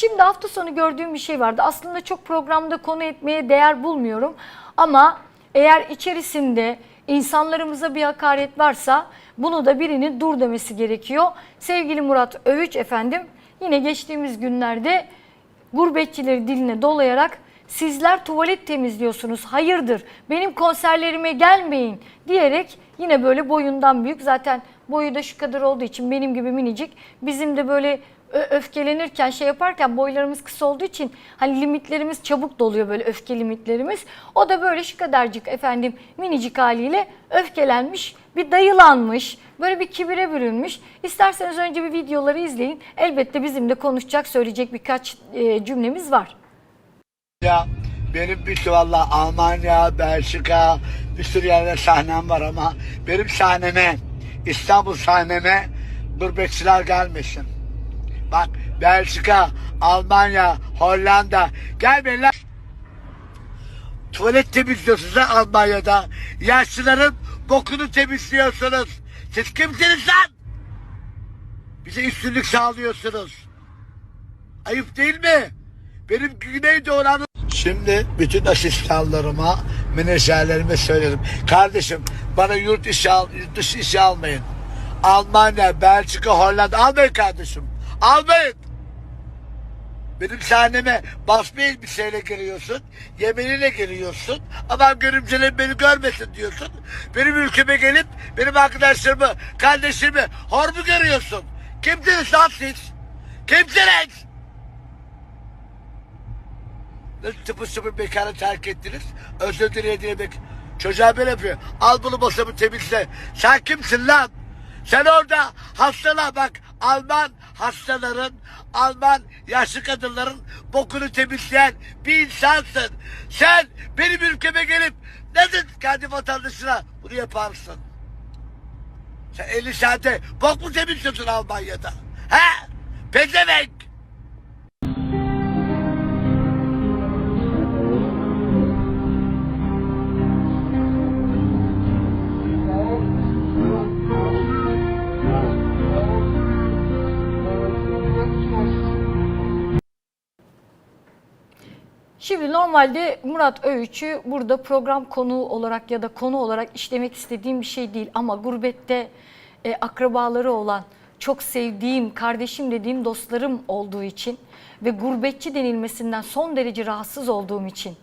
Şimdi hafta sonu gördüğüm bir şey vardı. Aslında çok programda konu etmeye değer bulmuyorum. Ama eğer içerisinde insanlarımıza bir hakaret varsa bunu da birinin dur demesi gerekiyor. Sevgili Murat Övüç efendim yine geçtiğimiz günlerde gurbetçileri diline dolayarak sizler tuvalet temizliyorsunuz hayırdır benim konserlerime gelmeyin diyerek yine böyle boyundan büyük zaten boyu da şu kadar olduğu için benim gibi minicik bizim de böyle öfkelenirken şey yaparken boylarımız kısa olduğu için hani limitlerimiz çabuk doluyor böyle öfke limitlerimiz. O da böyle şu kadarcık efendim minicik haliyle öfkelenmiş bir dayılanmış böyle bir kibire bürünmüş. İsterseniz önce bir videoları izleyin. Elbette bizim de konuşacak söyleyecek birkaç e, cümlemiz var. Ya benim bir valla Almanya, Belçika bir sürü yerde sahnem var ama benim sahneme İstanbul sahneme gurbetçiler gelmesin. Bak Belçika, Almanya, Hollanda gelmeyin lan. Tuvalet temizliyorsunuz lan Almanya'da. Yaşlıların bokunu temizliyorsunuz. Siz kimsiniz lan? Bize üstünlük sağlıyorsunuz. Ayıp değil mi? Benim Güneydoğu. Şimdi bütün asistanlarıma, menajerlerime söyledim. Kardeşim bana yurt işi al, yurt dışı işi almayın. Almanya, Belçika, Hollanda almayın kardeşim. Almayın. Benim sahneme basma elbiseyle giriyorsun, yemeniyle giriyorsun. Adam görümceler beni görmesin diyorsun. Benim ülkeme gelip benim arkadaşlarımı, kardeşlerimi hor mu görüyorsun? Kimsiniz lan siz? Kimsiniz? Nasıl tıpır tıpır mekanı terk ettiniz? Özür dilemek. Çocuğa böyle yapıyor. Al bunu masamı temizle. Sen kimsin lan? Sen orada hastalar bak Alman hastaların, Alman yaşlı kadınların bokunu temizleyen bir insansın. Sen benim ülkeme gelip neden kendi vatandaşına bunu yaparsın? Sen 50 saate bok mu temizliyorsun Almanya'da? He? Pezevenk! Şimdi normalde Murat Öğüç'ü burada program konuğu olarak ya da konu olarak işlemek istediğim bir şey değil. Ama gurbette e, akrabaları olan, çok sevdiğim, kardeşim dediğim dostlarım olduğu için ve gurbetçi denilmesinden son derece rahatsız olduğum için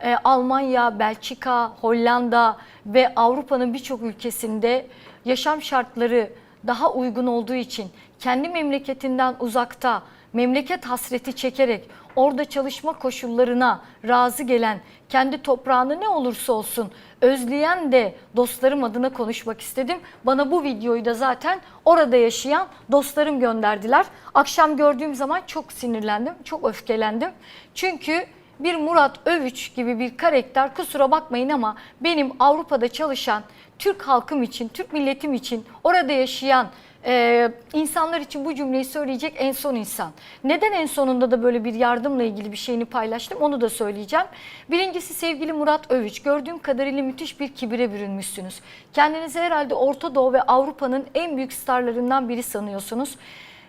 e, Almanya, Belçika, Hollanda ve Avrupa'nın birçok ülkesinde yaşam şartları daha uygun olduğu için kendi memleketinden uzakta memleket hasreti çekerek orada çalışma koşullarına razı gelen, kendi toprağını ne olursa olsun özleyen de dostlarım adına konuşmak istedim. Bana bu videoyu da zaten orada yaşayan dostlarım gönderdiler. Akşam gördüğüm zaman çok sinirlendim, çok öfkelendim. Çünkü bir Murat Övüç gibi bir karakter kusura bakmayın ama benim Avrupa'da çalışan Türk halkım için, Türk milletim için, orada yaşayan ee, insanlar için bu cümleyi söyleyecek en son insan. Neden en sonunda da böyle bir yardımla ilgili bir şeyini paylaştım onu da söyleyeceğim. Birincisi sevgili Murat Övüç gördüğüm kadarıyla müthiş bir kibire bürünmüşsünüz. Kendinizi herhalde Orta Doğu ve Avrupa'nın en büyük starlarından biri sanıyorsunuz.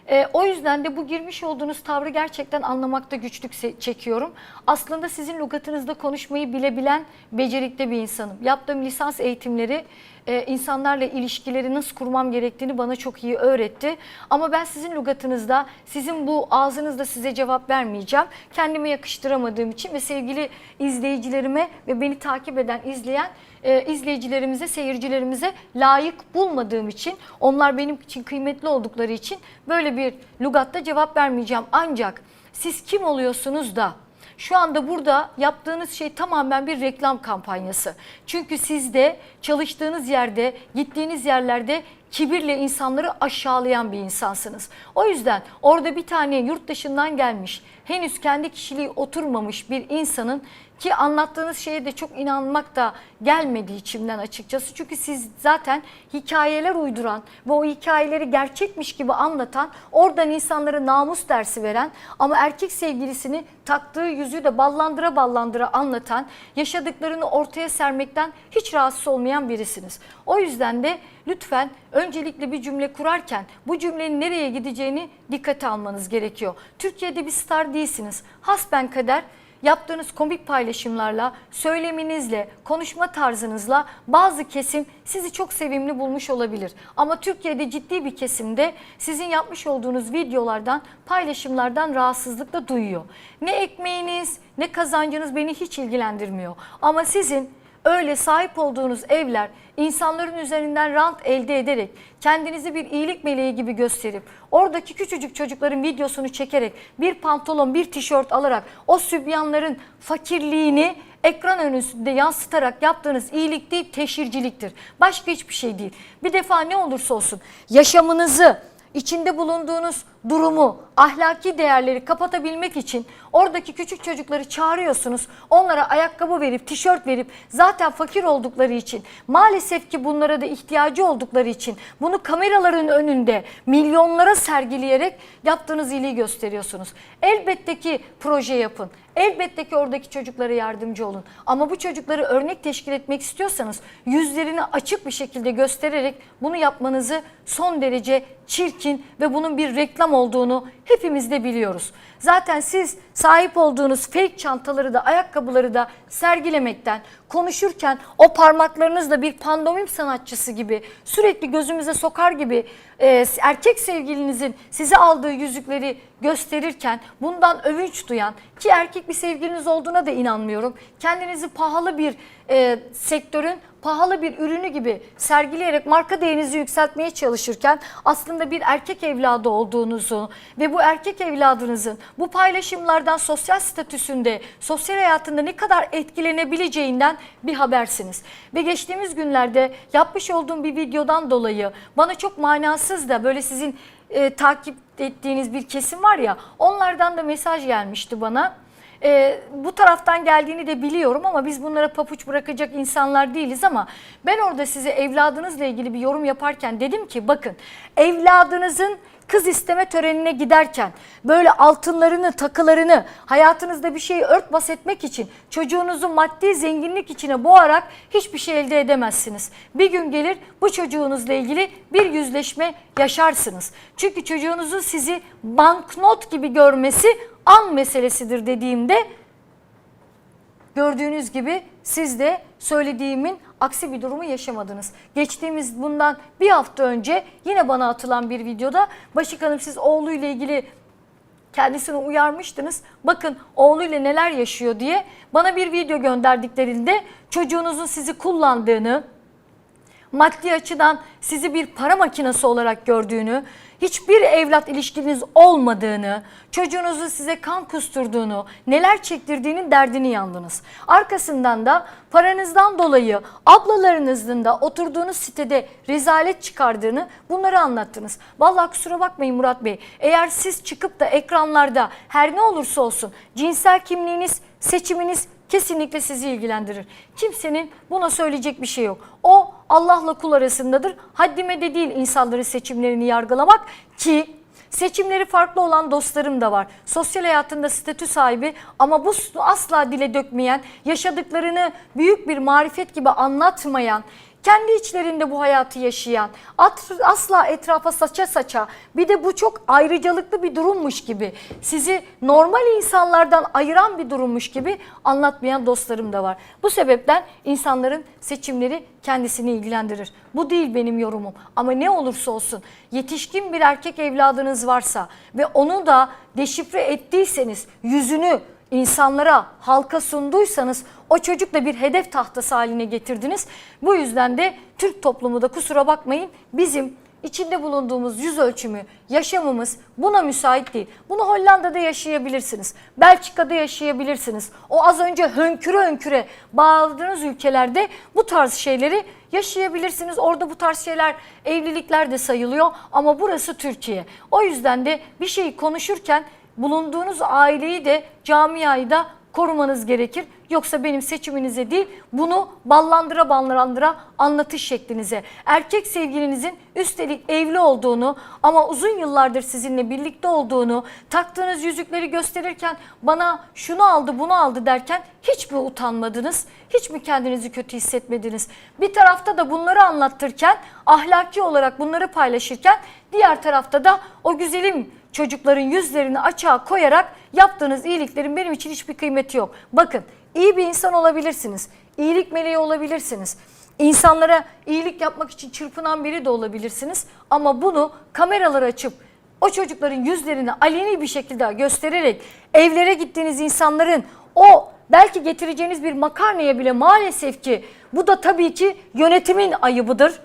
Ee, o yüzden de bu girmiş olduğunuz tavrı gerçekten anlamakta güçlük çekiyorum. Aslında sizin lügatınızda konuşmayı bilebilen becerikli bir insanım. Yaptığım lisans eğitimleri e, insanlarla ilişkileri nasıl kurmam gerektiğini bana çok iyi öğretti. Ama ben sizin lügatınızda, sizin bu ağzınızda size cevap vermeyeceğim. Kendime yakıştıramadığım için ve sevgili izleyicilerime ve beni takip eden, izleyen e, izleyicilerimize, seyircilerimize layık bulmadığım için, onlar benim için kıymetli oldukları için böyle bir lügatta cevap vermeyeceğim. Ancak siz kim oluyorsunuz da şu anda burada yaptığınız şey tamamen bir reklam kampanyası. Çünkü siz de çalıştığınız yerde, gittiğiniz yerlerde kibirle insanları aşağılayan bir insansınız. O yüzden orada bir tane yurt dışından gelmiş, henüz kendi kişiliği oturmamış bir insanın Ki anlattığınız şeye de çok inanmak da gelmedi içimden açıkçası. Çünkü siz zaten hikayeler uyduran ve o hikayeleri gerçekmiş gibi anlatan, oradan insanlara namus dersi veren ama erkek sevgilisini taktığı yüzüğü de ballandıra ballandıra anlatan, yaşadıklarını ortaya sermekten hiç rahatsız olmayan birisiniz. O yüzden de lütfen öncelikle bir cümle kurarken bu cümlenin nereye gideceğini dikkate almanız gerekiyor. Türkiye'de bir star değilsiniz. Hasben kader yaptığınız komik paylaşımlarla, söyleminizle, konuşma tarzınızla bazı kesim sizi çok sevimli bulmuş olabilir. Ama Türkiye'de ciddi bir kesimde sizin yapmış olduğunuz videolardan, paylaşımlardan rahatsızlık da duyuyor. Ne ekmeğiniz, ne kazancınız beni hiç ilgilendirmiyor. Ama sizin öyle sahip olduğunuz evler insanların üzerinden rant elde ederek kendinizi bir iyilik meleği gibi gösterip oradaki küçücük çocukların videosunu çekerek bir pantolon bir tişört alarak o sübyanların fakirliğini ekran önünde yansıtarak yaptığınız iyilik değil teşhirciliktir. Başka hiçbir şey değil. Bir defa ne olursa olsun yaşamınızı içinde bulunduğunuz durumu, ahlaki değerleri kapatabilmek için oradaki küçük çocukları çağırıyorsunuz. Onlara ayakkabı verip, tişört verip zaten fakir oldukları için, maalesef ki bunlara da ihtiyacı oldukları için bunu kameraların önünde milyonlara sergileyerek yaptığınız iyiliği gösteriyorsunuz. Elbette ki proje yapın. Elbette ki oradaki çocuklara yardımcı olun. Ama bu çocukları örnek teşkil etmek istiyorsanız yüzlerini açık bir şekilde göstererek bunu yapmanızı son derece çirkin ve bunun bir reklam olduğunu hepimiz de biliyoruz. Zaten siz sahip olduğunuz fake çantaları da ayakkabıları da sergilemekten, konuşurken o parmaklarınızla bir pandomim sanatçısı gibi sürekli gözümüze sokar gibi e, erkek sevgilinizin size aldığı yüzükleri gösterirken bundan övünç duyan ki erkek bir sevgiliniz olduğuna da inanmıyorum. Kendinizi pahalı bir e, sektörün pahalı bir ürünü gibi sergileyerek marka değerinizi yükseltmeye çalışırken aslında bir erkek evladı olduğunuzu ve bu erkek evladınızın bu paylaşımlardan sosyal statüsünde, sosyal hayatında ne kadar etkilenebileceğinden bir habersiniz. Ve geçtiğimiz günlerde yapmış olduğum bir videodan dolayı bana çok manasız da böyle sizin e, takip ettiğiniz bir kesim var ya onlardan da mesaj gelmişti bana. Ee, bu taraftan geldiğini de biliyorum ama biz bunlara papuç bırakacak insanlar değiliz ama ben orada size evladınızla ilgili bir yorum yaparken dedim ki bakın evladınızın kız isteme törenine giderken böyle altınlarını, takılarını, hayatınızda bir şeyi örtbas etmek için çocuğunuzu maddi zenginlik içine boğarak hiçbir şey elde edemezsiniz. Bir gün gelir bu çocuğunuzla ilgili bir yüzleşme yaşarsınız. Çünkü çocuğunuzun sizi banknot gibi görmesi an meselesidir dediğimde gördüğünüz gibi siz de söylediğimin aksi bir durumu yaşamadınız. Geçtiğimiz bundan bir hafta önce yine bana atılan bir videoda Başak Hanım siz oğluyla ilgili kendisini uyarmıştınız. Bakın oğluyla neler yaşıyor diye bana bir video gönderdiklerinde çocuğunuzun sizi kullandığını, maddi açıdan sizi bir para makinesi olarak gördüğünü, hiçbir evlat ilişkiniz olmadığını, çocuğunuzun size kan kusturduğunu, neler çektirdiğinin derdini yandınız. Arkasından da paranızdan dolayı ablalarınızın da oturduğunuz sitede rezalet çıkardığını bunları anlattınız. Vallahi kusura bakmayın Murat Bey. Eğer siz çıkıp da ekranlarda her ne olursa olsun cinsel kimliğiniz, seçiminiz kesinlikle sizi ilgilendirir. Kimsenin buna söyleyecek bir şey yok. O Allah'la kul arasındadır. Haddime de değil insanların seçimlerini yargılamak ki seçimleri farklı olan dostlarım da var. Sosyal hayatında statü sahibi ama bu asla dile dökmeyen, yaşadıklarını büyük bir marifet gibi anlatmayan, kendi içlerinde bu hayatı yaşayan, asla etrafa saça saça bir de bu çok ayrıcalıklı bir durummuş gibi sizi normal insanlardan ayıran bir durummuş gibi anlatmayan dostlarım da var. Bu sebepten insanların seçimleri kendisini ilgilendirir. Bu değil benim yorumum ama ne olursa olsun yetişkin bir erkek evladınız varsa ve onu da deşifre ettiyseniz yüzünü insanlara, halka sunduysanız o çocuk da bir hedef tahtası haline getirdiniz. Bu yüzden de Türk toplumu da kusura bakmayın bizim içinde bulunduğumuz yüz ölçümü, yaşamımız buna müsait değil. Bunu Hollanda'da yaşayabilirsiniz. Belçika'da yaşayabilirsiniz. O az önce hönküre hönküre bağladığınız ülkelerde bu tarz şeyleri yaşayabilirsiniz. Orada bu tarz şeyler evlilikler de sayılıyor ama burası Türkiye. O yüzden de bir şeyi konuşurken bulunduğunuz aileyi de camiayı da korumanız gerekir. Yoksa benim seçiminize değil bunu ballandıra ballandıra anlatış şeklinize. Erkek sevgilinizin üstelik evli olduğunu ama uzun yıllardır sizinle birlikte olduğunu taktığınız yüzükleri gösterirken bana şunu aldı bunu aldı derken hiç mi utanmadınız? Hiç mi kendinizi kötü hissetmediniz? Bir tarafta da bunları anlattırken ahlaki olarak bunları paylaşırken diğer tarafta da o güzelim çocukların yüzlerini açığa koyarak yaptığınız iyiliklerin benim için hiçbir kıymeti yok. Bakın iyi bir insan olabilirsiniz. iyilik meleği olabilirsiniz. İnsanlara iyilik yapmak için çırpınan biri de olabilirsiniz. Ama bunu kameralar açıp o çocukların yüzlerini aleni bir şekilde göstererek evlere gittiğiniz insanların o belki getireceğiniz bir makarnaya bile maalesef ki bu da tabii ki yönetimin ayıbıdır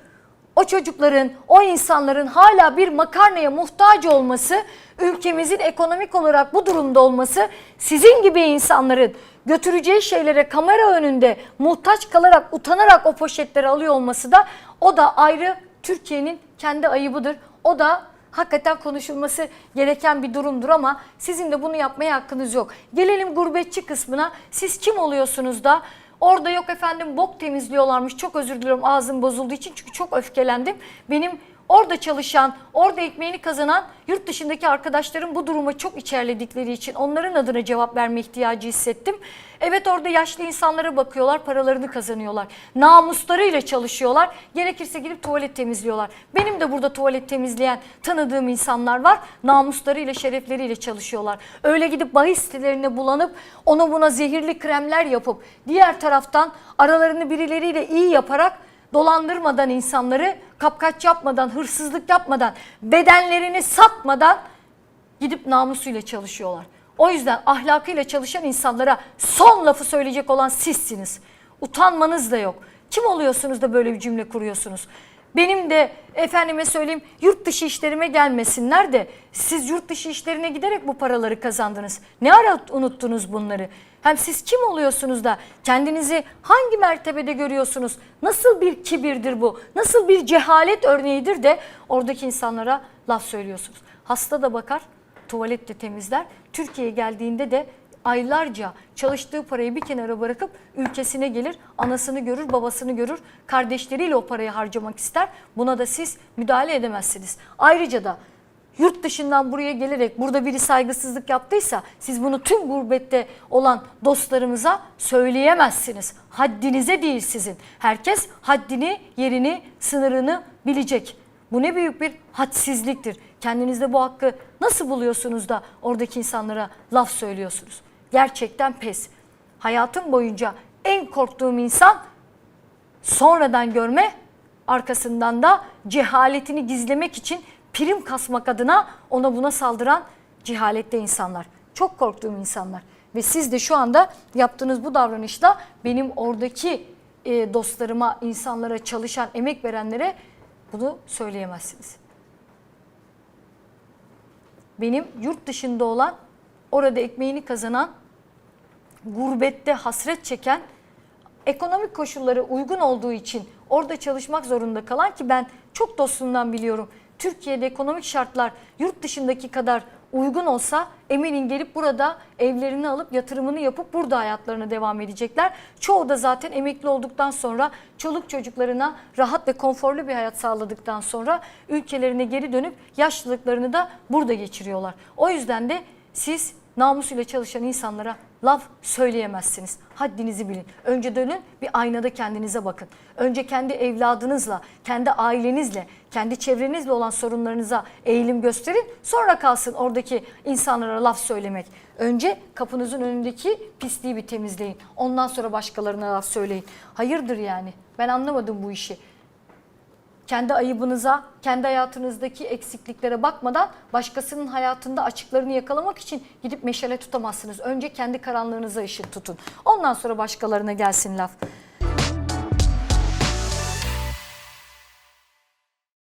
o çocukların, o insanların hala bir makarnaya muhtaç olması, ülkemizin ekonomik olarak bu durumda olması, sizin gibi insanların götüreceği şeylere kamera önünde muhtaç kalarak, utanarak o poşetleri alıyor olması da o da ayrı Türkiye'nin kendi ayıbıdır. O da hakikaten konuşulması gereken bir durumdur ama sizin de bunu yapmaya hakkınız yok. Gelelim gurbetçi kısmına. Siz kim oluyorsunuz da Orada yok efendim bok temizliyorlarmış. Çok özür diliyorum ağzım bozulduğu için çünkü çok öfkelendim. Benim orada çalışan, orada ekmeğini kazanan yurt dışındaki arkadaşlarım bu duruma çok içerledikleri için onların adına cevap verme ihtiyacı hissettim. Evet orada yaşlı insanlara bakıyorlar, paralarını kazanıyorlar. Namuslarıyla çalışıyorlar. Gerekirse gidip tuvalet temizliyorlar. Benim de burada tuvalet temizleyen tanıdığım insanlar var. Namuslarıyla, şerefleriyle çalışıyorlar. Öyle gidip bahis sitelerine bulanıp ona buna zehirli kremler yapıp diğer taraftan aralarını birileriyle iyi yaparak dolandırmadan insanları kapkaç yapmadan, hırsızlık yapmadan, bedenlerini satmadan gidip namusuyla çalışıyorlar. O yüzden ahlakıyla çalışan insanlara son lafı söyleyecek olan sizsiniz. Utanmanız da yok. Kim oluyorsunuz da böyle bir cümle kuruyorsunuz? Benim de efendime söyleyeyim yurt dışı işlerime gelmesinler de siz yurt dışı işlerine giderek bu paraları kazandınız. Ne ara unuttunuz bunları? Hem siz kim oluyorsunuz da kendinizi hangi mertebede görüyorsunuz? Nasıl bir kibirdir bu? Nasıl bir cehalet örneğidir de oradaki insanlara laf söylüyorsunuz? Hasta da bakar, tuvalet de temizler. Türkiye'ye geldiğinde de aylarca çalıştığı parayı bir kenara bırakıp ülkesine gelir, anasını görür, babasını görür, kardeşleriyle o parayı harcamak ister. Buna da siz müdahale edemezsiniz. Ayrıca da yurt dışından buraya gelerek burada biri saygısızlık yaptıysa siz bunu tüm gurbette olan dostlarımıza söyleyemezsiniz. Haddinize değil sizin. Herkes haddini, yerini, sınırını bilecek. Bu ne büyük bir hadsizliktir. Kendinizde bu hakkı nasıl buluyorsunuz da oradaki insanlara laf söylüyorsunuz? Gerçekten pes. Hayatım boyunca en korktuğum insan sonradan görme, arkasından da cehaletini gizlemek için prim kasmak adına ona buna saldıran cehalette insanlar. Çok korktuğum insanlar. Ve siz de şu anda yaptığınız bu davranışla benim oradaki e, dostlarıma, insanlara, çalışan, emek verenlere bunu söyleyemezsiniz. Benim yurt dışında olan, orada ekmeğini kazanan, gurbette hasret çeken, ekonomik koşulları uygun olduğu için orada çalışmak zorunda kalan ki ben çok dostumdan biliyorum. Türkiye'de ekonomik şartlar yurt dışındaki kadar uygun olsa eminim gelip burada evlerini alıp yatırımını yapıp burada hayatlarına devam edecekler. Çoğu da zaten emekli olduktan sonra çoluk çocuklarına rahat ve konforlu bir hayat sağladıktan sonra ülkelerine geri dönüp yaşlılıklarını da burada geçiriyorlar. O yüzden de siz namusuyla çalışan insanlara laf söyleyemezsiniz. Haddinizi bilin. Önce dönün bir aynada kendinize bakın. Önce kendi evladınızla, kendi ailenizle, kendi çevrenizle olan sorunlarınıza eğilim gösterin. Sonra kalsın oradaki insanlara laf söylemek. Önce kapınızın önündeki pisliği bir temizleyin. Ondan sonra başkalarına laf söyleyin. Hayırdır yani? Ben anlamadım bu işi kendi ayıbınıza, kendi hayatınızdaki eksikliklere bakmadan başkasının hayatında açıklarını yakalamak için gidip meşale tutamazsınız. Önce kendi karanlığınıza ışık tutun. Ondan sonra başkalarına gelsin laf.